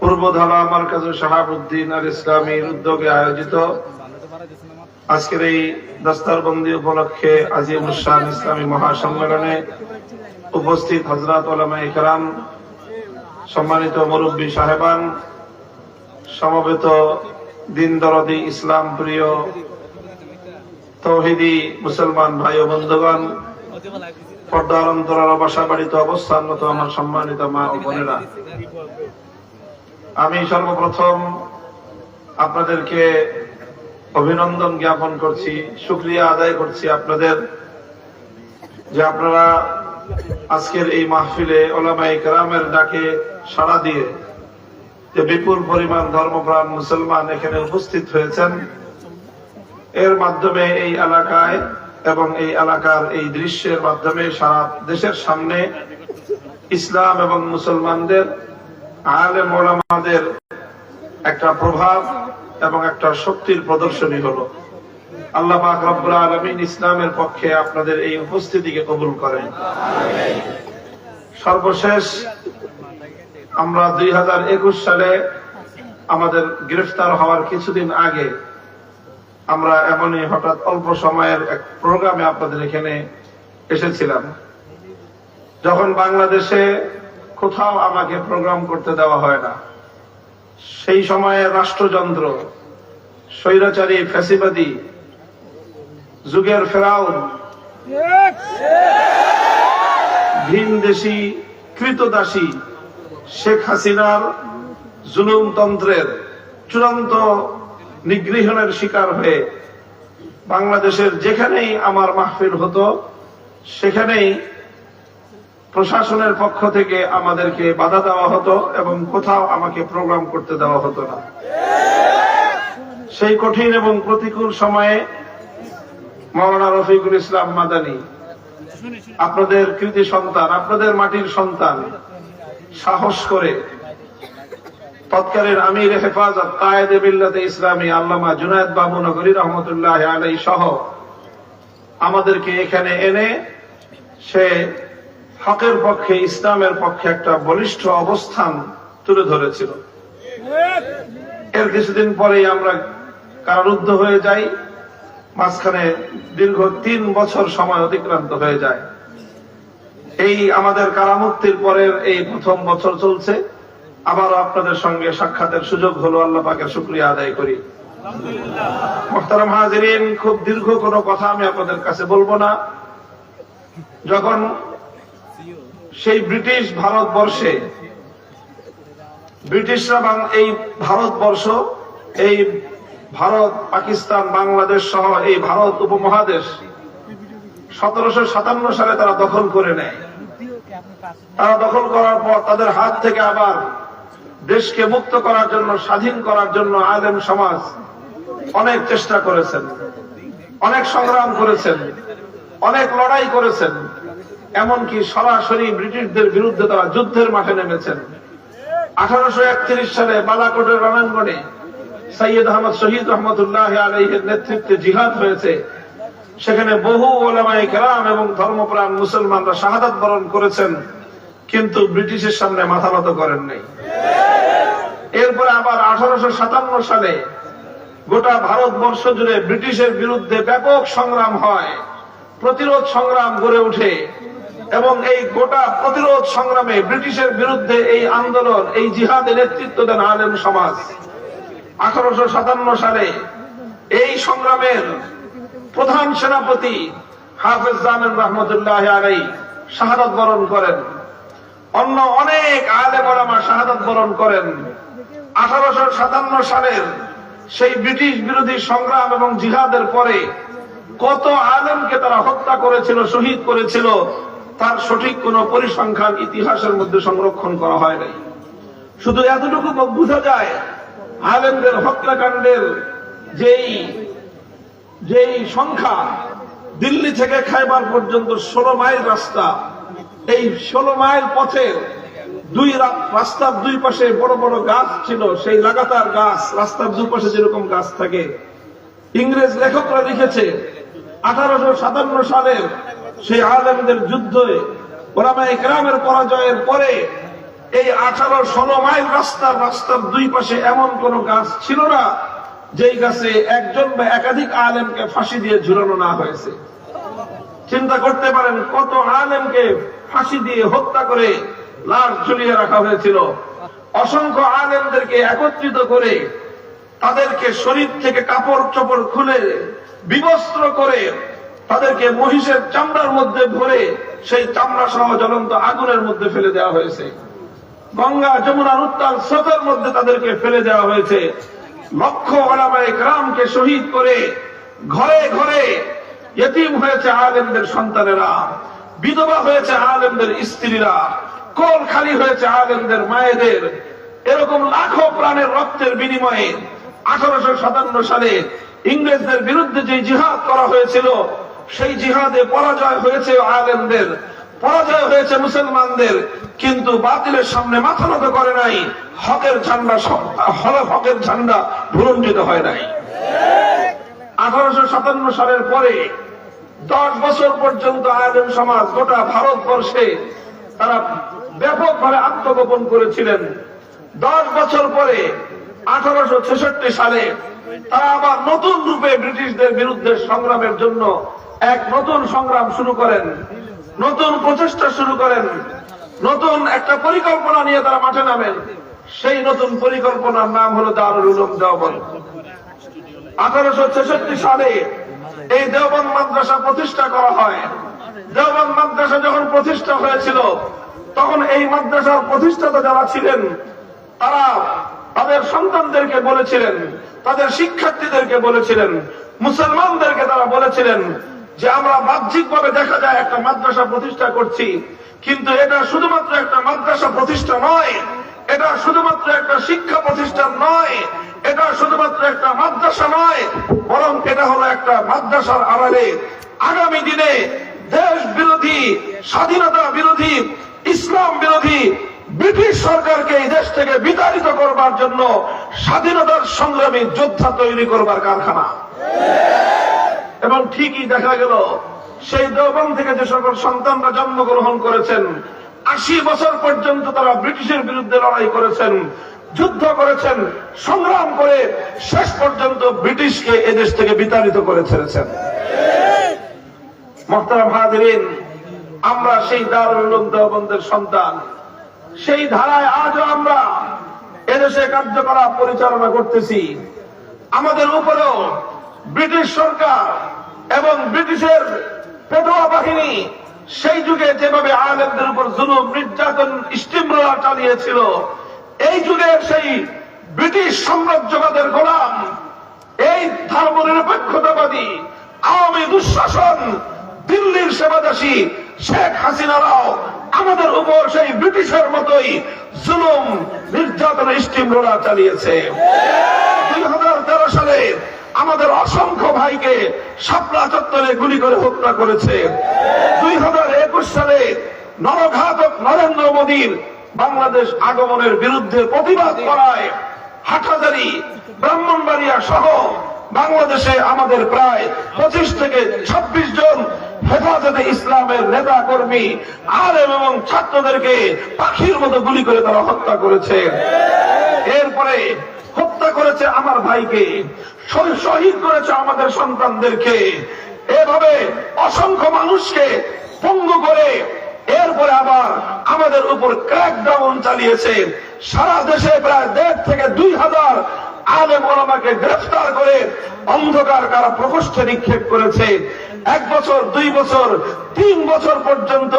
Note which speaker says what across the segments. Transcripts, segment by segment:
Speaker 1: পূর্বধালা মার্কাজ শাহাবুদ্দিন আল ইসলামীর উদ্যোগে আয়োজিত। আজকের এই দস্তারবন্দি উপলক্ষে আজিম উসান ইসলামী মহাসম্মেলনে উপস্থিত হজরত ওলামা ইকরাম সম্মানিত মুরব্বী সাহেবান, সমবেত দিন দরদি ইসলাম প্রিয় তৌহিদি মুসলমান ভাই ও বন্ধুগণ, পর্দার অন্তরার বাসা বাড়িতে অবস্থানরত আমার সম্মানিত মা ও বোনেরা। আমি সর্বপ্রথম আপনাদেরকে অভিনন্দন জ্ঞাপন করছি, শুক্রিয়া আদায় করছি আপনাদের যে আপনারা আজকের এই মাহফিলে ওলামাই কেরামের ডাকে সাড়া দিয়ে যে বিপুল পরিমাণ ধর্মপ্রাণ মুসলমান এখানে উপস্থিত হয়েছেন। এর মাধ্যমে এই এলাকায় এবং এই এলাকার এই দৃশ্যের মাধ্যমে সারা দেশের সামনে ইসলাম এবং মুসলমানদের আলেম ওলামাদের একটা প্রভাব এবং একটা শক্তির প্রদর্শনী হলো। আল্লাহ পাক রব্বুল আলামিন ইসলামের পক্ষে আপনাদের এই উপস্থিতিকে কবুল করেন। সর্বশেষ আমরা দুই হাজার একুশ সালে আমাদের গ্রেফতার হওয়ার কিছুদিন আগে আমরা এমনই হঠাৎ অল্প সময়ের এক প্রোগ্রামে আপনাদের এখানে এসেছিলাম। যখন বাংলাদেশে কোথাও আমাকে প্রোগ্রাম করতে দেওয়া হয় না। সেই সময়ে রাষ্ট্রযন্ত্র, স্বৈরাচারী, ফ্যাসিবাদী, যুগের ফেরাউন, ভিন দেশি, কৃতদাসী, শেখ হাসিনার জুলুমতন্ত্রের চূড়ান্ত নিগৃহণের শিকার হয়ে বাংলাদেশের যেখানেই আমার মাহফিল হতো, সেখানেই প্রশাসনের পক্ষ থেকে আমাদেরকে বাধা দেওয়া হতো এবং কোথাও আমাকে প্রোগ্রাম করতে দেওয়া হতো না। সেই কঠিন এবং প্রতিকূল সময়ে মৌলানা রফিকুল ইসলাম মাদানী, আপনাদের কৃতি সন্তান, আপনাদের মাটির সন্তান, সাহস করে তৎকালীন আমির হেফাজত কায়েদে বিল্লাতে ইসলামী আল্লামা জুনায়দ বাবু নগরী রহমতুল্লাহ আলাই সহ আমাদেরকে এখানে এনে সে হকের পক্ষে, ইসলামের পক্ষে একটা বলিষ্ঠ অবস্থান তুলে ধরেছিল। এর কিছুদিন পরেই আমরা কারারুদ্ধ হয়ে যাই। মাঝখানে দীর্ঘ তিন বছর সময় অতিক্রান্ত হয়ে যায়। এই আমাদের কারামুক্তির পরের এই প্রথম বছর চলছে। আবারও আপনাদের সঙ্গে সাক্ষাতের সুযোগ হলো, আল্লাহ শুক্রিয়া আদায় করি। খুব দীর্ঘ কোনো কথা আমি আপনাদের কাছে বলব না। যখন সেই ব্রিটিশ ভারতবর্ষে। ব্রিটিশরা এই ভারতবর্ষ, এই ভারত, পাকিস্তান, বাংলাদেশ সহ এই ভারত উপমহাদেশ সতেরোশো সাতান্ন সালে তারা দখল করে নেয়। তারা দখল করার পর তাদের হাত থেকে আবার দেশকে মুক্ত করার জন্য, স্বাধীন করার জন্য আলেম সমাজ অনেক চেষ্টা করেছেন, অনেক সংগ্রাম করেছেন, অনেক লড়াই করেছেন। এমনকি সরাসরি ব্রিটিশদের বিরুদ্ধে তারা যুদ্ধের মাঠে নেমেছেন। আঠারোশো একত্রিশ সালে বালাকোটের রণাঙ্গনে সৈয়দ আহমদ শহীদ রহমতুল্লাহ আলহের নেতৃত্বে জিহাদ হয়েছে। সেখানে বহু ওলামাই কেরাম এবং ধর্মপ্রাণ মুসলমানরা শাহাদাত বরণ করেছেন, কিন্তু ব্রিটিশের সামনে মাথা নত করেন নাই। এরপরে আবার আঠারোশো সাতান্ন সালে গোটা ভারতবর্ষ জুড়ে ব্রিটিশের বিরুদ্ধে ব্যাপক সংগ্রাম হয়। প্রতিরোধ সংগ্রাম গড়ে উঠে এবং এই গোটা প্রতিরোধ সংগ্রামে ব্রিটিশের বিরুদ্ধে এই আন্দোলন, এই জিহাদে নেতৃত্ব দেন আলেম সমাজ। আঠারোশো সাতান্ন সালে এই সংগ্রামের প্রধান সেনাপতি হাফেজ জামিন রহমতুল্লাহ আলাই শাহাদত বরণ করেন। অন্য অনেক আলে বলামা শাহাদত বরণ করেন। আঠারোশো সাতান্ন সালের সেই ব্রিটিশ বিরোধী সংগ্রাম এবং জিহাদের পরে কত আলেমকে তারা হত্যা করেছিল, শহীদ করেছিল তার সঠিক কোন পরিসংখ্যান ইতিহাসের মধ্যে সংরক্ষণ করা হয় নাই। শুধু এতটুকু বোঝা যায়, আলেমদের হত্যাকাণ্ডের যেই যেই সংখ্যা, দিল্লি থেকে খাইবার পর্যন্ত ষোলো মাইল রাস্তা, এই ষোলো মাইল পথের দুই রাস্তার দুই পাশে বড় বড় গাছ ছিল, সেই লাগাতার গাছ, রাস্তার দুই পাশে যেরকম গাছ থাকে। ইংরেজ লেখকরা লিখেছে, আঠারোশো সাতান্ন সালের সেই আলেমদের যুদ্ধে ওলামা ইকরামের পরাজয়ের পরে এই আঠারো ষোলো মাইল রাস্তার রাস্তার দুই পাশে এমন কোন গাছ ছিল না, যেই গাছে একজন বা একাধিক আলেমকে ফাঁসি দিয়ে ঝুলানো না হয়েছে। চিন্তা করতে পারেন, কত আলেমকে ফাঁসি দিয়ে হত্যা করে লাশ ঝুলিয়ে রাখা হয়েছিল। অসংখ্য আলেমদেরকে একত্রিত করে তাদেরকে শরীর থেকে কাপড় চোপড় খুলে বিবস্ত্র করে তাদেরকে মহিষের চামড়ার মধ্যে ভরে সেই চামড়া সহ জ্বলন্ত আগুনের মধ্যে ফেলে দেওয়া হয়েছে। গঙ্গা যমুনার উত্তাল স্রোতের মধ্যে তাদেরকে ফেলে দেওয়া হয়েছে। লক্ষ ওলামায়ে গ্রামকে শহীদ করে ঘরে ঘরে এতিম হয়েছে আলেমদের সন্তানেরা, বিধবা হয়েছে আলেমদের স্ত্রীরা, কোল খালি হয়েছে আলেমদের মায়েদের। এরকম লাখো প্রাণের রক্তের বিনিময়ে আঠারোশো সাতান্ন সালে ইংরেজদের বিরুদ্ধে যে জিহাদ করা হয়েছিল সেই জিহাদে পরাজয় হয়েছে আলেমদের, পরাজয় হয়েছে মুসলমানদের, কিন্তু বাতিলের সামনে মাথা নত করে নাই, হকের ঝান্ডা হকের ঝান্ডা ভুলঞ্জিত হয় নাই। আঠারোশো সাতান্ন সালের পরে দশ বছর পর্যন্ত আলেম সমাজ গোটা ভারতবর্ষে তারা ব্যাপকভাবে আত্মগোপন করেছিলেন। দশ বছর পরে আঠারোশো ছেষট্টি সালে তারা আবার নতুন রূপে ব্রিটিশদের বিরুদ্ধে সংগ্রামের জন্য এক নতুন সংগ্রাম শুরু করেন, নতুন প্রচেষ্টা শুরু করেন, নতুন একটা পরিকল্পনা নিয়ে তারা মাঠে নামেন। সেই নতুন পরিকল্পনার নাম হলো দারুল উলুম দেওবন্দ। আঠারোশো ছেষট্টি সালে এই দেওবন্দ মাদ্রাসা প্রতিষ্ঠা করা হয়। দেওবন্দ মাদ্রাসা যখন প্রতিষ্ঠা হয়েছিল, তখন এই মাদ্রাসার প্রতিষ্ঠাতা যারা ছিলেন, তারা তাদের সন্তানদেরকে বলেছিলেন, তাদের শিক্ষার্থীদেরকে বলেছিলেন, মুসলমানদেরকে তারা বলেছিলেন যে আমরা বাহ্যিকভাবে দেখা যায় একটা মাদ্রাসা প্রতিষ্ঠা করছি, কিন্তু এটা শুধুমাত্র একটা মাদ্রাসা প্রতিষ্ঠা নয়, এটা শুধুমাত্র একটা শিক্ষা প্রতিষ্ঠান নয়, এটা শুধুমাত্র একটা মাদ্রাসা নয়, বরং এটা হলো একটা মাদ্রাসার আড়ালে আগামী দিনে দেশ বিরোধী, স্বাধীনতা বিরোধী, ইসলাম বিরোধী, ব্রিটিশ সরকারকে এই দেশ থেকে বিতাড়িত করবার জন্য স্বাধীনতার সংগ্রামী যোদ্ধা তৈরি করবার কারখানা। এবং ঠিকই দেখা গেল, সেই দেওবন্দ থেকে যে সকল সন্তানরা জন্মগ্রহণ করেছেন, আশি বছর পর্যন্ত তারা ব্রিটিশের বিরুদ্ধে লড়াই করেছেন, যুদ্ধ করেছেন, সংগ্রাম করে শেষ পর্যন্ত ব্রিটিশকে এদেশ থেকে বিতাড়িত করে ছেড়েছেন। মোহতারাম হাজিরিন, আমরা সেই দারুল দেওবন্দের সন্তান। সেই ধারায় আজও আমরা এদেশে কার্যকলাপ পরিচালনা করতেছি। আমাদের উপরেও ব্রিটিশ সরকার এবং ব্রিটিশের পেটোয়া বাহিনী সেই যুগে যেভাবে আলেমদের উপর জুলুম, নির্যাতন স্টিমরোলার চালিয়েছিল, এই যুগের সেই ব্রিটিশ সাম্রাজ্যবাদের গোলাম, এই ধর্ম নিরপেক্ষতাবাদী আওয়ামী দুঃশাসন, দিল্লির সেবাদাসী শেখ হাসিনারাও আমাদের উপর সেই ব্রিটিশের মতোই জুলুম, নির্যাতন স্টিম রোলার চালিয়েছে। দুই হাজার তেরো সালে আমাদের অসংখ্য ভাইকে শাপলা চত্বরে গুলি করে হত্যা করেছে। দুই হাজার একুশ সালে নরঘাতক নরেন্দ্র মোদীর বাংলাদেশ আগমনের বিরুদ্ধে প্রতিবাদ করায় হাটহাজারি, ব্রাহ্মণবাড়িয়া সহ বাংলাদেশে আমাদের প্রায় পঁচিশ থেকে ছাব্বিশ জন হেফাজতে ইসলামের নেতা কর্মী আর এবং ছাত্রদেরকে পাখির মতো গুলি করে তারা হত্যা করেছে। এরপরে হত্যা করেছে আমার ভাইকে। শহীদ করেছে আমাদের সন্তানদেরকে। এভাবে অসংখ্য মানুষকে পঙ্গু করে এরপরে আবার আমাদের উপর ক্র্যাকডাউন চালিয়েছে। সারা দেশে প্রায় দেড় থেকে দুই হাজার আলে মোলামাকে গ্রেফতার করে অন্ধকার কারা প্রকোষ্ঠে নিক্ষেপ করেছে। এক বছর দুই বছর তিন বছর পর্যন্ত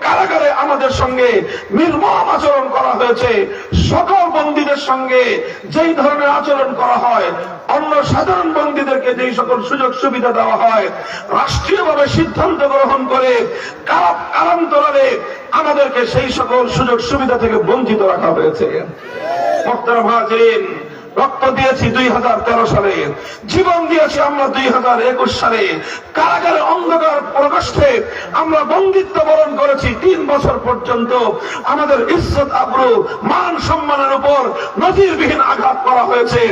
Speaker 1: কারাগারে আমাদের সঙ্গে নির্মম আচরণ করা হয়েছে। সকল বন্দীদের সঙ্গে যেই ধরনের আচরণ করা হয় অন্য সাধারণ বন্দীদেরকে যেই সকল সুযোগ সুবিধা দেওয়া হয় রাষ্ট্রীয়ভাবে সিদ্ধান্ত গ্রহণ করে কারা- কারান্তরালে আমাদেরকে সেই সকল সুযোগ সুবিধা থেকে বঞ্চিত রাখা হয়েছে। মোহতারাম হাজিরিন, রক্ত দিয়েছি দুই হাজার তেরো সালে। জীবন দিয়েছি আমরা দুই হাজার একুশ সালে। কারাগারে অন্ধকার প্রকোষ্ঠে আমরা বন্দিত্ব বরণ করেছি তিন বছর পর্যন্ত। আমাদের ইজ্জত, আব্রু, মান, সম্মানের উপর নজিরবিহীন আঘাত করা হয়েছে।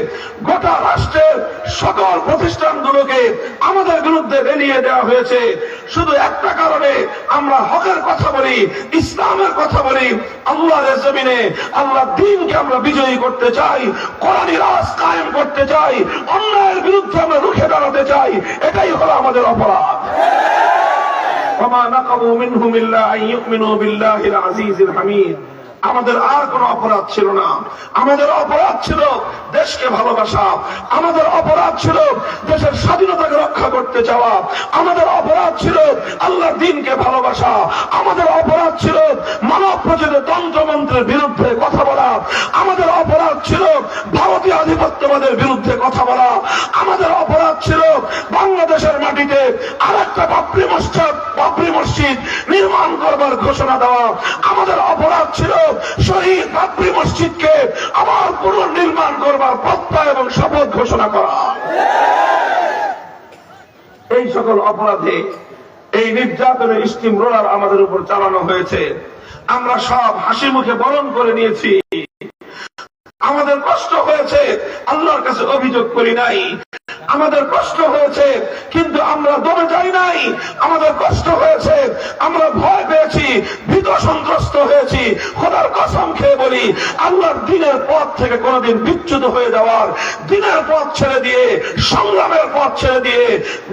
Speaker 1: গোটা রাষ্ট্রের সকল প্রতিষ্ঠানগুলোকে আমাদের বিরুদ্ধে বেরিয়ে দেওয়া হয়েছে। শুধু একটা কারণে আমরা হকের কথা বলি, ইসলামের কথা বলি, আল্লাহর জমিনে আল্লাহ দিনকে আমরা বিজয়ী করতে চাই, কোরআনী রাজ কায়েম করতে চাই অন্যায়ের বিরুদ্ধে আমরা রুখে দাঁড়াতে চাই এটাই হলো আমাদের অপরাধ وما نقموا منهم إلا أن يؤمنوا بالله العزيز الحميد আমাদের আর কোন অপরাধ ছিল না। আমাদের অপরাধ ছিল দেশকে ভালোবাসা। আমাদের অপরাধ ছিল দেশের স্বাধীনতাকে রক্ষা করতে চাওয়া আমাদের অপরাধ ছিল আল্লাহর দিনকে ভালোবাসা। আমাদের অপরাধ ছিল মানব প্রচিত তন্ত্রমন্ত্রের বিরুদ্ধে কথা বলা। আমাদের অপরাধ ছিল ভারতীয় আধিপত্যবাদের বিরুদ্ধে কথা বলা। আমাদের অপরাধ ছিল বাংলাদেশের মাটিতে আর একটা বাবরি মসজিদ বাবরি মসজিদ নির্মাণ করবার ঘোষণা দেওয়া। আমাদের অপরাধ ছিল শহীদ আবার পুনর্নির্মাণ করবার প্রত্যয় এবং শপথ ঘোষণা করা। এই সকল অপরাধে এই নির্যাতনের স্টিম রোলার আমাদের উপর চালানো হয়েছে। আমরা সব হাসি মুখে বরণ করে নিয়েছি। আমাদের কষ্ট হয়েছে, আল্লাহর কাছে অভিযোগ করি নাই। আমাদের কষ্ট হয়েছে, কিন্তু আমরা দমে যাই নাই। আমাদের কষ্ট হয়েছে, আমরা ভয় পেয়েছি, ভীত সন্ত্রস্ত হয়েছি। খোদার কসম খেয়ে বলি, আল্লাহর দিনের পথ থেকে কোনোদিন বিচ্যুত হয়ে যাওয়ার দিনের পথ ছেড়ে দিয়ে, সংগ্রামের পথ ছেড়ে দিয়ে,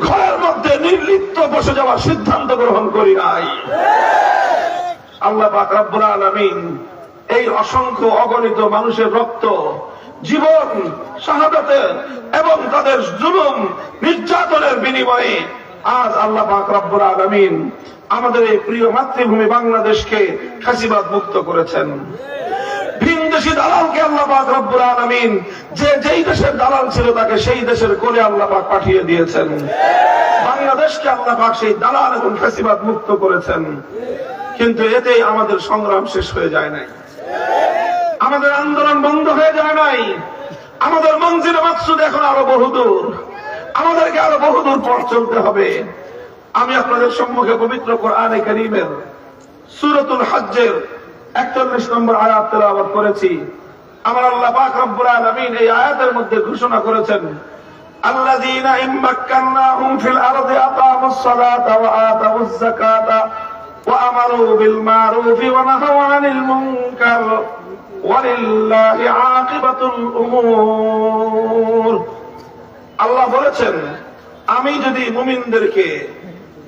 Speaker 1: ঘরের মধ্যে নির্লিপ্ত বসে যাওয়ার সিদ্ধান্ত গ্রহণ করি নাই। আল্লাহ পাক আলামিন এই অসংখ্য অগণিত মানুষের রক্ত জীবন, শাহাদাতে এবং তাদের জুলুম, নির্যাতনের বিনিময়ে আজ আল্লাহ পাক আলামিন আমাদের এই প্রিয় মাতৃভূমি বাংলাদেশকে ফাঁসিবাদ মুক্ত করেছেন। তাকে সেই দেশের কোলে আল্লাহ পাঠিয়ে দিয়েছেন। বাংলাদেশকে আল্লাহ সেই দালাল করেছেন। কিন্তু এতে আমাদের সংগ্রাম শেষ হয়ে যায় নাই। আমাদের আন্দোলন বন্ধ হয়ে যায় নাই। আমাদের মঞ্জিল মাসুদ এখন আরও বহুদূর। আমাদেরকে আরও বহুদূর পর চলতে হবে। আমি আপনাদের সম্মুখে পবিত্র করে করিমের সুরতুল হজ্জের একচল্লিশ নম্বর আয়াত আবাদ করেছি। আমার আল্লাহ পাক রব্বুল আলমিন এই আয়াতের মধ্যে ঘোষণা করেছেন, আল্লাযীনা ইমমাক্কান্নাহুম ফিল আরদি আকামুস সালাতা ওয়া আতাউজ আল্লাহ বলেছেন, আমি যদি মুমিনদেরকে,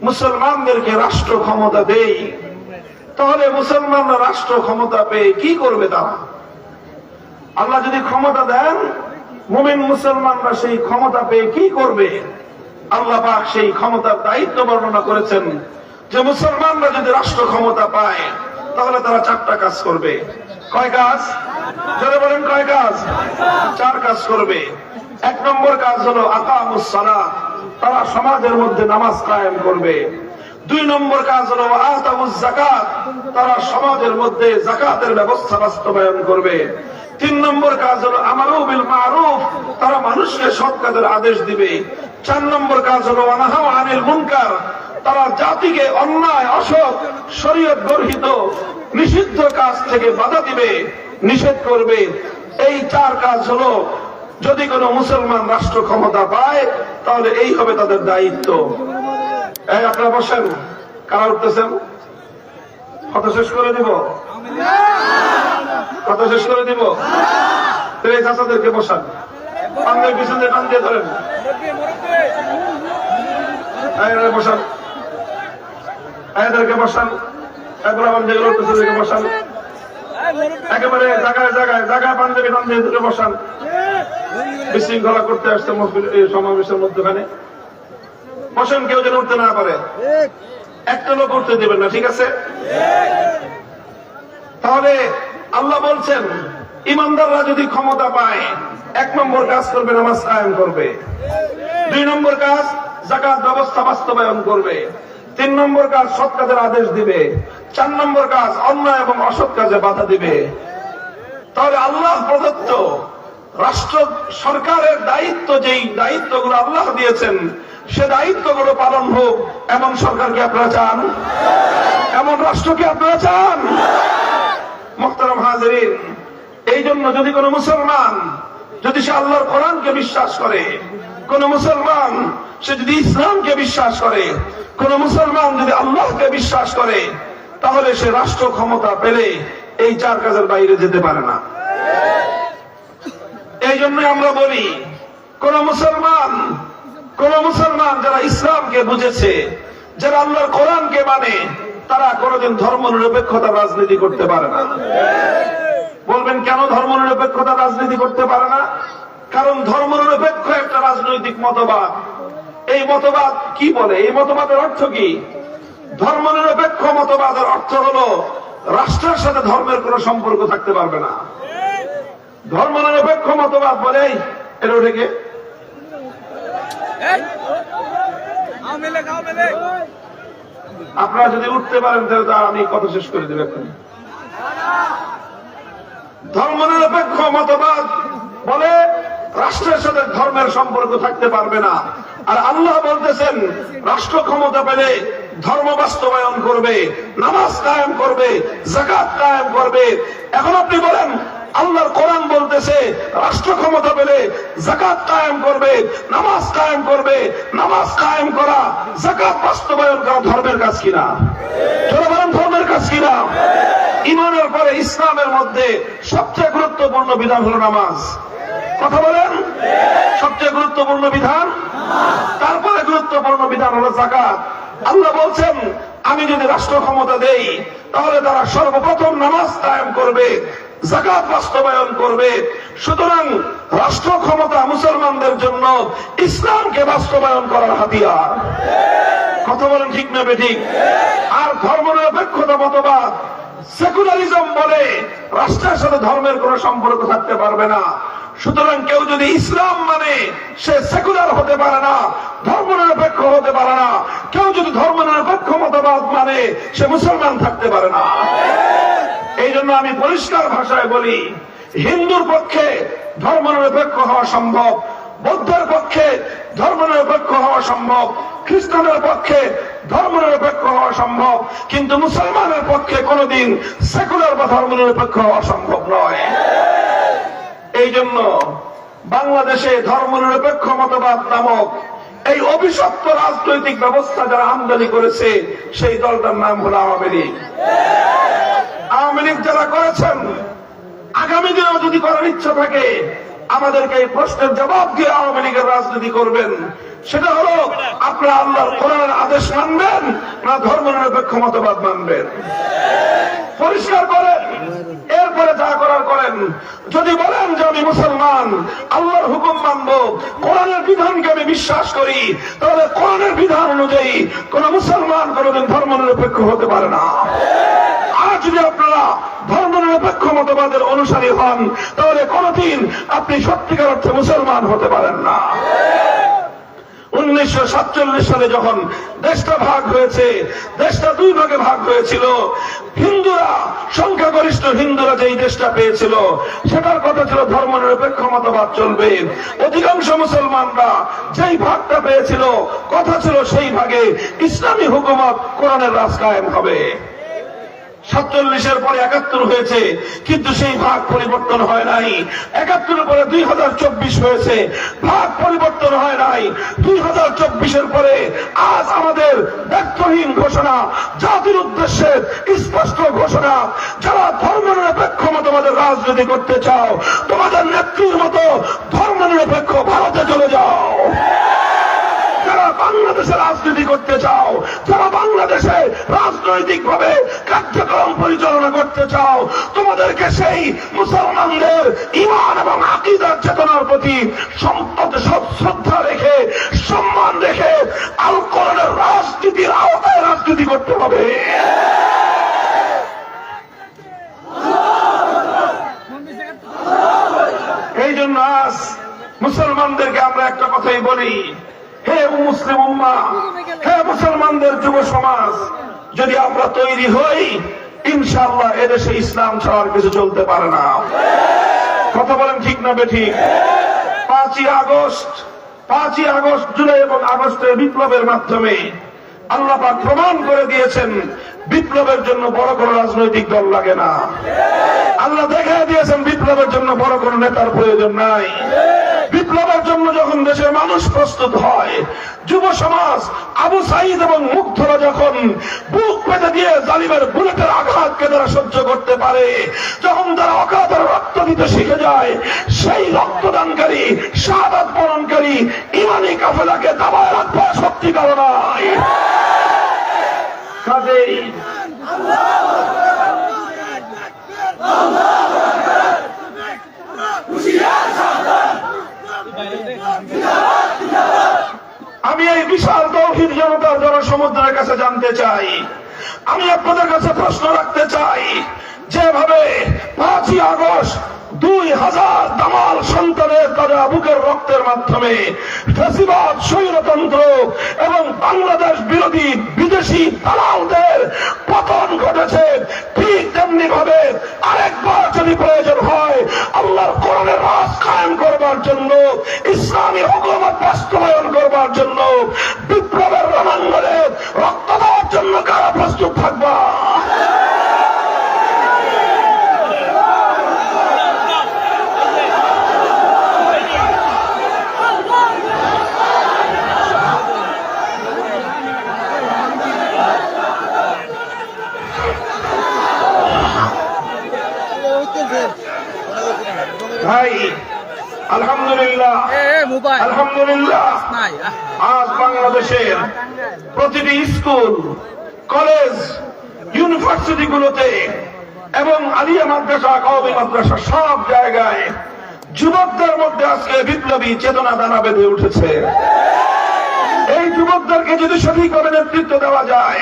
Speaker 1: মুসলমানদেরকে রাষ্ট্র ক্ষমতা দেই, তাহলে মুসলমানরা রাষ্ট্র ক্ষমতা পেয়ে কি করবে তারা? আল্লাহ যদি ক্ষমতা দেন, মুমিন মুসলমানরা সেই ক্ষমতা পেয়ে কি করবে? আল্লাহ পাক সেই ক্ষমতার দায়িত্ব বর্ণনা করেছেন যে, মুসলমানরা যদি রাষ্ট্র ক্ষমতা পায়, তাহলে তারা চারটা কাজ করবে। কয় কাজ? যারা বলেন কয় কাজ? চার কাজ করবে। এক নম্বর কাজ হলো আকামুসালা তারা সমাজের মধ্যে নামাজ কায়েম করবে। দুই নম্বর কাজ হলো জাকাত তারা সমাজের মধ্যে জাকাতের ব্যবস্থা বাস্তবায়ন করবে। তিন নম্বর কাজ হলো আমারও বিল মারুফ। তারা মানুষকে সৎ কাজের আদেশ দিবে। চার নম্বর কাজ হলো অনাহা আনিল মুনকার। তারা জাতিকে অন্যায়, অসৎ, শরীয়ত গর্হিত, নিষিদ্ধ কাজ থেকে বাধা দিবে, নিষেধ করবে। এই চার কাজ হলো, যদি কোনো মুসলমান রাষ্ট্র ক্ষমতা পায়, তাহলে এই হবে তাদের দায়িত্ব। আপনারা বসেন। কারা উঠতেছেন? কত শেষ করে দিব? কত শেষ করে দিব? এই চাচাদেরকে বসান। পান্ডের পিছন টান দিয়ে ধরেন। বসান। এদেরকে বসান। বসান। একেবারে জায়গায় জায়গায় জায়গায় পাঞ্জাবি বসান। বিশৃঙ্খলা করতে আসছে সমাবেশের মধ্যখানে। বসেন, কেউ যেন উঠতে না পারে। একটা লোক উঠতে দেবেন না, ঠিক আছে? তাহলে আল্লাহ বলছেন, ইমানদাররা যদি ক্ষমতা পায়, এক নম্বর কাজ করবে, নামাজ কায়েম করবে। দুই নম্বর কাজ জাকাত ব্যবস্থা বাস্তবায়ন করবে। তিন নম্বর কাজ সৎ কাজের আদেশ দিবে। চার নম্বর কাজ অন্যায় এবং অসৎ কাজে বাধা দিবে। তাহলে আল্লাহ প্রদত্ত রাষ্ট্র সরকারের দায়িত্ব যেই দায়িত্বগুলো আল্লাহ দিয়েছেন, সে দায়িত্বগুলো পালন হোক। এমন সরকারকে আপনারা চান? এমন রাষ্ট্রকে আপনারা চান? মোহতারাম হাজরিন, এই জন্য যদি কোনো মুসলমান যদি সে আল্লাহর কোরআনকে বিশ্বাস করে কোন মুসলমান, সে যদি ইসলামকে বিশ্বাস করে, কোন মুসলমান যদি আল্লাহকে বিশ্বাস করে, তাহলে সে রাষ্ট্র ক্ষমতা পেলে এই চার কাজের বাইরে যেতে পারে না। এই জন্য আমরা বলি, কোন মুসলমান কোন মুসলমান যারা ইসলামকে বুঝেছে, যারা আল্লাহর কোরআনকে মানে তারা কোনোদিন ধর্ম নিরপেক্ষতা রাজনীতি করতে পারে না। বলবেন, কেন ধর্ম নিরপেক্ষতা রাজনীতি করতে পারে না? কারণ ধর্ম নিরপেক্ষ একটা রাজনৈতিক মতবাদ। এই মতবাদ কি বলে? এই মতবাদের অর্থ কি? ধর্ম নিরপেক্ষ মতবাদের অর্থ হলো রাষ্ট্রের সাথে ধর্মের কোনো সম্পর্ক থাকতে পারবে না। ধর্ম নিরপেক্ষ মতবাদ বলে এটা ওঠে কে? আপনারা যদি উঠতে পারেন তাহলে তো আমি কথা শেষ করে দেবো এখন ধর্ম নিরপেক্ষ মতবাদ বলে রাষ্ট্রের সাথে ধর্মের সম্পর্ক থাকতে পারবে না। আর আল্লাহ বলতেছেন, রাষ্ট্র ক্ষমতা পেলে ধর্ম বাস্তবায়ন করবে, নামাজ কায়েম করবে জাকাত কায়েম করবে। এখন আপনি বলেন, আল্লাহর কোরআন বলতেছে, রাষ্ট্র ক্ষমতা পেলে জাকাত কায়েম করবে, নামাজ কায়েম করবে। নামাজ কায়েম করা জাকাত বাস্তবায়ন করা ধর্মের কাজ কিনা? বলেন, ধর্মের কাজ কিনা? ইমানের পরে ইসলামের মধ্যে সবচেয়ে গুরুত্বপূর্ণ বিধান হলো নামাজ। কথা বলেন। সবচেয়ে গুরুত্বপূর্ণ বিধান। তারপরে গুরুত্বপূর্ণ বিধান হলো জাকাত। আল্লাহ বলছেন, আমি যদি রাষ্ট্র ক্ষমতা দেই, তাহলে তারা সর্বপ্রথম নামাজ কায়েম করবে, জাকাত বাস্তবায়ন করবে। সুতরাং রাষ্ট্র ক্ষমতা মুসলমানদের জন্য ইসলামকে বাস্তবায়ন করার হাতিয়ার। কথা বলেন ঠিক না ঠিক আর ধর্ম নিরপেক্ষতা মতবাদ সেকুলারিজম বলে রাষ্ট্রের সাথে ধর্মের কোন সম্পর্ক থাকতে পারবে না। সুতরাং কেউ যদি ইসলাম মানে সে সেকুলার হতে পারে না ধর্ম নিরপেক্ষ হতে পারে না। কেউ যদি ধর্ম নিরপেক্ষ মতবাদ মানে সে মুসলমান থাকতে পারে না। এই জন্য আমি পরিষ্কার ভাষায় বলি, হিন্দুর পক্ষে ধর্ম নিরপেক্ষ হওয়া সম্ভব বৌদ্ধের পক্ষে ধর্ম নিরপেক্ষ হওয়া সম্ভব খ্রিস্টানের পক্ষে ধর্ম নিরপেক্ষ হওয়া সম্ভব, কিন্তু মুসলমানের পক্ষে কোনোদিন সেকুলার বা ধর্ম নিরপেক্ষ হওয়া সম্ভব নয়। এই জন্য বাংলাদেশে ধর্ম নিরপেক্ষ মতবাদ নামক এই অভিশপ্ত রাজনৈতিক ব্যবস্থা যারা আমদানি করেছে, সেই দলটার নাম হলো আওয়ামী লীগ। আওয়ামী লীগ যারা করেছেন, আগামী দিনেও যদি করার ইচ্ছা থাকে আমাদেরকে এই প্রশ্নের জবাব দিয়ে আওয়ামী লীগের রাজনীতি করবেন। সেটা হলো আপনারা আল্লাহর কোরআনের আদেশ মানবেন না ধর্ম নিরপেক্ষ মতবাদ মানবেন। পরিষ্কার করেন, এরপরে যা করার করেন। যদি বলেন যে আমি মুসলমান, আল্লাহর হুকুম মানব, কোরআনের বিধানকে আমি বিশ্বাস করি, তাহলে কোরআনের বিধান অনুযায়ী কোন মুসলমান কোনদিন ধর্ম নিরপেক্ষ হতে পারে না। আর যদি আপনারা ধর্ম নিরপেক্ষ মতবাদের অনুসারী হন, তাহলে কোনদিন আপনি সত্যিকার অর্থে মুসলমান হতে পারেন না। উনিশশো সাতচল্লিশ সালে যখন দেশটা ভাগ হয়েছে, দেশটা দুই ভাগে ভাগ হয়েছিল, হিন্দুরা, সংখ্যাগরিষ্ঠ হিন্দুরা যেই দেশটা পেয়েছিল, সেটার কথা ছিল ধর্ম নিরপেক্ষ মতবাদ চলবে। অধিকাংশ মুসলমানরা যেই ভাগটা পেয়েছিল, কথা ছিল সেই ভাগে ইসলামী হুকুমত কোরআনের রাজ কায়েম হবে। সাতচল্লিশের পরে একাত্তর হয়েছে, কিন্তু সেই ভাগ পরিবর্তন হয় নাই। একাত্তরের পরে দুই হাজার চব্বিশ হয়েছে, ভাগ পরিবর্তন হয় নাই। দুই হাজার চব্বিশের পরে আজ আমাদের ব্যর্থহীন ঘোষণা, জাতির উদ্দেশ্যে স্পষ্ট ঘোষণা, যারা ধর্ম নিরপেক্ষ মতবাদের রাজনীতি করতে চাও, তোমাদের নেত্রীর মতো ধর্ম নিরপেক্ষ ভারতে চলে যাও। যারা বাংলাদেশে রাজনীতি করতে চাও, যারা বাংলাদেশে রাজনৈতিক ভাবে কার্যক্রম পরিচালনা করতে চাও, তোমাদেরকে সেই মুসলমানদের ইমান এবং আকিদার চেতনার প্রতি সম্পদ, সৎ শ্রদ্ধা রেখে, সম্মান রেখে আল কোরআনের রাজনীতির আওতায় রাজনীতি করতে হবে। এই জন্য আজ মুসলমানদেরকে আমরা একটা কথাই বলি। মুসলিম উম্মা, হে মুসলমানদের যুব সমাজ, যদি আমরা তৈরি হই, ইনশাআল্লাহ এদেশে ইসলাম ছাড়ার কিছু চলতে পারে না। কথা বলেন ঠিক না বেঠিক? পাঁচই আগস্ট পাঁচই আগস্ট জুলাই এবং আগস্টের বিপ্লবের মাধ্যমে আল্লাহ প্রমাণ করে দিয়েছেন, বিপ্লবের জন্য বড় কোনো রাজনৈতিক দল লাগে না। আল্লাহ দেখা দিয়েছেন, বিপ্লবের জন্য বড় কোন নেতার প্রয়োজন নাই। বিপ্লবের জন্য যখন দেশের মানুষ প্রস্তুত হয়, যুব সমাজ, আবু সাইদ এবং মুগ্ধরা যখন বুক পেতে দিয়ে জালিমের বুলেটের আঘাতকে তারা সহ্য করতে পারে, যখন তারা অকাতর রক্ত দিতে শিখে যায়, সেই রক্তদানকারী শাহাদাত বরণকারী ইমানি কাফেলাকে দাবায় রাখবা শক্তি কারও নাই কাজেই আমি এই বিশাল তৌহিদ জনতার জনসমুদ্রের কাছে জানতে চাই। আমি আপনাদের কাছে প্রশ্ন রাখতে চাই। যেভাবে পাঁচই আগস্ট দুই হাজার দামাল সন্তানের তাদের বুকের রক্তের মাধ্যমে ফেসিবাদ স্বৈরতন্ত্র এবং বাংলাদেশ বিরোধী বিদেশি দালালদের পতন ঘটেছে, ঠিক তেমনি ভাবে আরেকবার যদি প্রয়োজন হয়, আল্লাহর কোরআনের রাজ কায়েম করবার জন্য, ইসলামী হুকুমত বাস্তবায়ন করবার জন্য, বিপ্লবের রণাঙ্গনে রক্ত দেওয়ার জন্য কারা প্রস্তুত থাকবা ভাই আলহামদুলিল্লাহ
Speaker 2: মোবাইল
Speaker 1: আলহামদুলিল্লাহ
Speaker 2: নাই আহ,
Speaker 1: আজ বাংলাদেশের প্রতিটি স্কুল কলেজ ইউনিভার্সিটি গুলোতে এবং আলিয়া মাদ্রাসা কওমি মাদ্রাসা সব জায়গায় যুবকদের মধ্যে আজকে চেতনা দানা বেঁধে উঠেছে। এই যুবকদেরকে যদি সঠিকভাবে নেতৃত্ব দেওয়া যায়,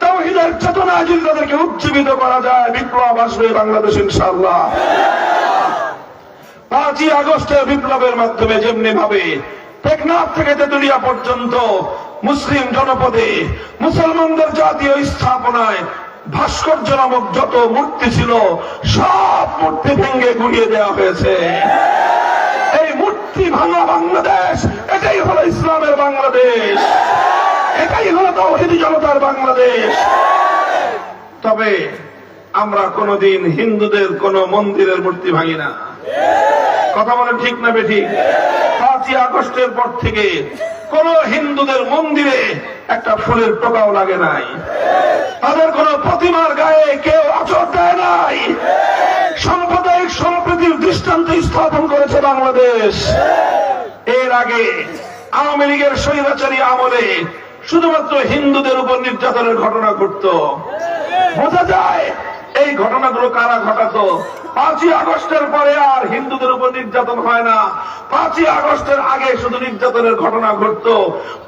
Speaker 1: তাওহীদের চেতনায় যদি তাদেরকে উজ্জীবিত করা যায়, বিপ্লব আসবে বাংলাদেশ ইনশাআল্লাহ। পাঁচই আগস্টের বিপ্লবের মাধ্যমে যেমনি ভাবে টেকনাফ থেকে তেতুলিয়া পর্যন্ত মুসলিম জনপদে মুসলমানদের জাতীয় স্থাপনায় ভাস্কর্য নামক যত মূর্তি ছিল, সব মূর্তি ভেঙে গুড়িয়ে দেওয়া হয়েছে। মূর্তি ভাঙা বাংলাদেশ, এটাই হলো ইসলামের বাংলাদেশ। এটাই হলো তৌহিদি জনতার বাংলাদেশ। তবে আমরা কোনদিন হিন্দুদের কোন মন্দিরের মূর্তি ভাঙি না। কথা বলেন ঠিক না বেঠিক পাঁচই আগস্টের পর থেকে কোন হিন্দুদের মন্দিরে একটা ফুলের টোকাও লাগে নাই। তাদের কোন প্রতিমার গায়ে কেউ আচর দেয় নাই। সাম্প্রদায়িক সম্প্রীতির দৃষ্টান্ত স্থাপন করেছে বাংলাদেশ। এর আগে আওয়ামী লীগের স্বৈরাচারী আমলে শুধুমাত্র হিন্দুদের উপর নির্যাতনের ঘটনা ঘটত। বোঝা যায় এই ঘটনাগুলো কারা ঘটাতো? পাঁচই আগস্টের পরে আর হিন্দুদের উপর নির্যাতন হয় না। পাঁচই আগস্টের আগে শুধু নির্যাতনের ঘটনা ঘটতো।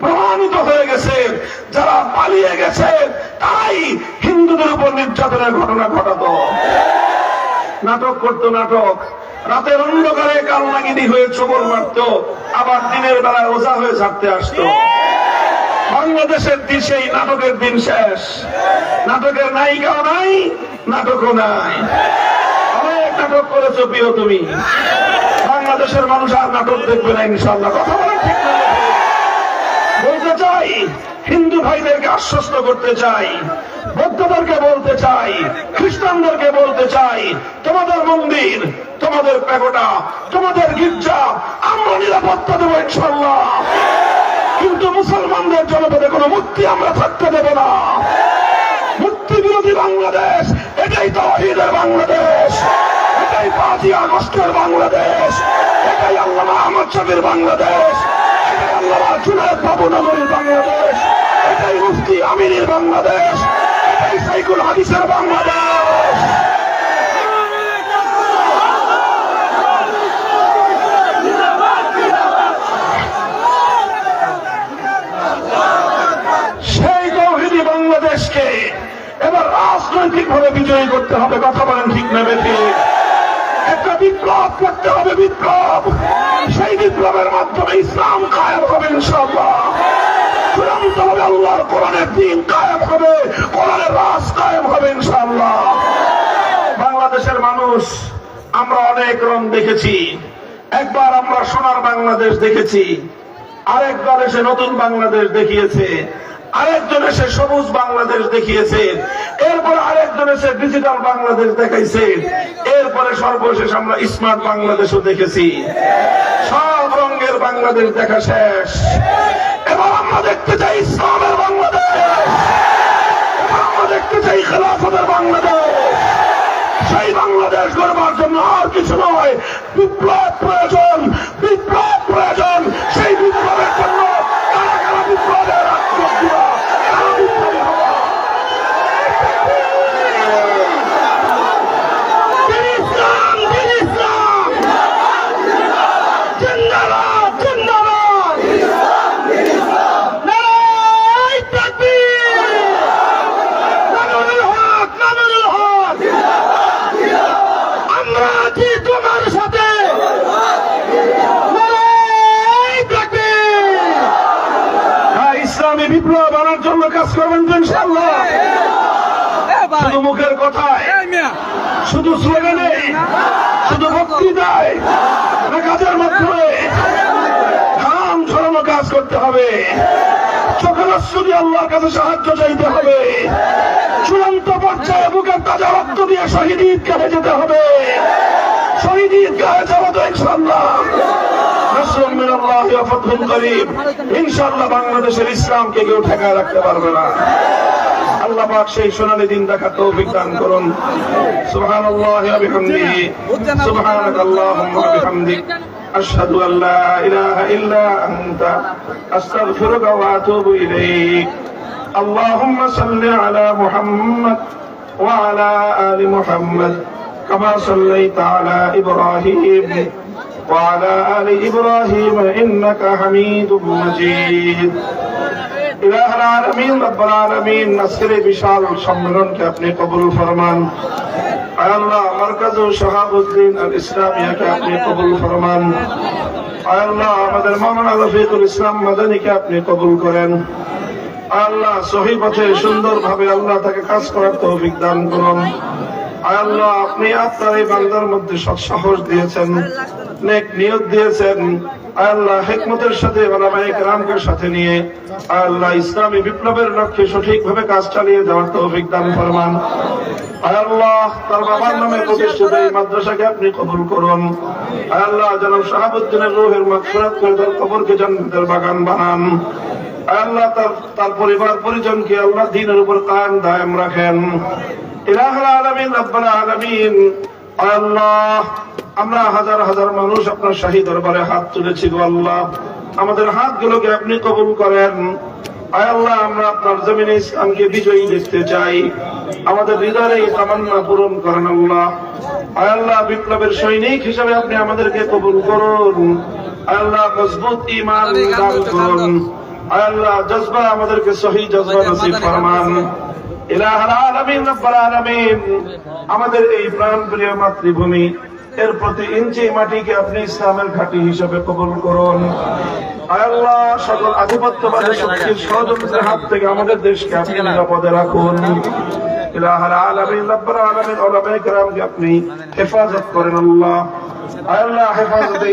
Speaker 1: প্রমাণিত হয়ে গেছে, যারা পালিয়ে গেছে তাই হিন্দুদের উপর নির্যাতনের ঘটনা ঘটাতো। নাটক করতো নাটক। রাতের অন্ধকারে কাল নাগিনী হয়ে চোবর মারত। আবার দিনের বেলায় ওজা হয়ে ছাড়তে আসতো। বাংলাদেশের দিশেই নাটকের দিন শেষ। নাটকের নায়িকাও নাই, নাটকও নাই। অনেক নাটক করেছ প্রিয় তুমি। বাংলাদেশের মানুষ আর নাটক দেখবে না ইনশাল্লাহ কথা বলেন ঠিক বলতে চাই, হিন্দু ভাইদেরকে আশ্বস্ত করতে চাই, বৌদ্ধদেরকে বলতে চাই, খ্রিস্টানদেরকে বলতে চাই, তোমাদের মন্দির, তোমাদের প্যাগোটা তোমাদের গির্জা, আমরা নিরাপত্তা দেবো ইনশাল্লাহ কিন্তু মুসলমানদের জনপদে কোনো মুক্তি আমরা থাকতে দেব না। মুক্তি বিরোধী বাংলাদেশ, এটাই তহিদের বাংলাদেশ, এটাই পাঁচই আগস্টের বাংলাদেশ, এটাই আল্লাহ আহমদ শফির বাংলাদেশ, এটাই আল্লাহ চুলের বাবুনগরীর বাংলাদেশ, এটাই মুফতি আমিরের বাংলাদেশ, এটাই সাইকুল হাদিসের বাংলাদেশ সেই তৌহিদি বাংলাদেশকে এবার রাজনৈতিক ভাবে বিজয়ী করতে হবে, কথা বলেন ঠিক নেবে ঠিক একটা বিপ্লব করতে হবে, বিপ্লব। সেই বিপ্লবের মাধ্যমে ইসলাম কায়েম হবে, ইনশাআল্লাহ। চূড়ান্ত হবে আল্লাহর কোরআনের দিন কায়েম হবে, কোরআনের রাজ কায়েম হবে, ইনশাআল্লাহ। বাংলাদেশের মানুষ, আমরা অনেক রং দেখেছি। একবার আমরা সোনার বাংলাদেশ দেখেছি আরেকবার এসে নতুন বাংলাদেশ দেখিয়েছে। আরেকজন এসে সবুজ বাংলাদেশ দেখিয়েছে, এরপরে আরেকজন এসে ডিজিটাল বাংলাদেশ দেখাইছে, এরপরে সর্বশেষ আমরা স্মার্ট বাংলাদেশও দেখেছি। সব রঙের বাংলাদেশ দেখা শেষ। এবার আমরা দেখতে চাই ইসলামের বাংলাদেশ। আমরা দেখতে চাই খেলাফতের বাংলাদেশ। সেই বাংলাদেশ গড়বার জন্য আর কিছু নয়, বিপ্লব প্রয়োজন বিপ্লব প্রয়োজন। সেই বিপ্লবের জন্য কারা কারা বিপ্লবের আত্মক দিবা কারা বিপ্লবী হবা দিন ইসলাম, দিন ইসলাম। জিন্দাবাদ, জিন্দাবাদ। নারায় তাকবীর। নানুরুল হক, নানুরুল হক। আমরা আছি তোমার সাথে নারায় তাকবীর। হ্যাঁ, ইসলামী আনার কাজ করবেন তো ইনশাআল্লাহ। শুধু মুখের কথায়। শুধু স্লোগানে। শুধু বক্তৃতায়। না কাজের মাধ্যমে। ঘাম ঝরানো কাজ করতে হবে। চোখের অশ্রু আল্লাহর কাছে সাহায্য চাইতে হবে। চূড়ান্ত পর্যায়ে বুকের তাজা রক্ত দিয়ে শহীদ ঈদগাহে যেতে হবে। শহীদ ঈদগাহে যাব তো ইনশাল্লাহ ইনশাআল্লাহ বাংলাদেশের ইসলামকে কেউ ঠেকায় রাখতে পারবে না আল্লাহ পাক সেই সোনালী দিন দেখার তৌফিক দান করুন সুবহানাল্লাহি ওয়া বিহামদিহি সুবহানাকাল্লাহুম্মা ওয়া বিহামদিক আশহাদু আন লা ইলাহা ইল্লা আনতা আস্তাগফিরুকা ওয়া আতুবু ইলাইক اللهم صل على محمد وعلى آل محمد كما صليت على إبراهيم وعلى آل إبراهيم إنك حميد مجيد ইলাহ আলমিন রব্বুল আলমিন আজকের এই বিশাল সম্মেলনকে আপনি কবুল ফরমান আয় আল্লাহ মার্কাজ শাহাবুদ্দিন আল ইসলামিয়াকে আপনি কবুল ফরমান আয় আল্লাহ আমাদের মাওলানা রফিকুল ইসলাম মাদানীকে আপনি কবুল করেন আয় আল্লাহ সহি পথে সুন্দরভাবে আল্লাহ তাকে কাজ করার তৌফিক দান করুন আয় আল্লাহ, আপনি আপনার এই বান্দার মধ্যে সৎসাহস দিয়েছেন, নেক নিয়ত দিয়েছেন। আল্লাহ, হেকমতের সাথে ওলামায়ে সাথে নিয়ে আল্লাহ, ইসলামী বিপ্লবের লক্ষ্যে সঠিকভাবে কাজ চালিয়ে যাওয়ার তৌফিক দান ফরমান। তার মাদ্রাসাকে আপনি কবুল করুন। আল্লাহ জনাব শাহাবুদ্দিনের রোহের মাগফিরাত করে তার কবরকে বাগান বানান। তার তার পরিবার পরিজনকে আল্লাহ দিনের উপর কায়েম দায়েম রাখেন। ইলাহুল আলামিন রব্বুল আলামিন। আল্লাহ আমরা হাজার হাজার মানুষ আপনার শাহী দরবারে হাত তুলেছি গো আল্লাহ। আমাদের হাতগুলোকে আপনি কবুল করেন। আয় আল্লাহ আমরা আপনার জমিনে ইসলামকে বিজয়ী দেখতে চাই। আমাদের হৃদয়ে এই তামান্না পূরণ করেন আল্লাহ। আয় আল্লাহ বিপ্লবের সৈনিক হিসেবে আপনি আমাদেরকে কবুল করুন। আয় আল্লাহ মজবুত ইমান দান করুন। আয় আল্লাহ জজবা আমাদেরকে সহি জজবা নসিব ফরমান। আমাদের এই প্রাণপ্রিয় মাতৃভূমি এর প্রতি ইঞ্চি মাটিকে আপনি ইসলামের ঘাঁটি হিসেবে কবুল করুন। আল্লাহ সকল আধিপত্যবাদী শক্তির ষড়যন্ত্রের হাত থেকে আমাদের দেশকে আপনি নিরাপদে রাখুন। আপনি হেফাজত করেন আল্লাহ। আল্লাহ হেফাজতে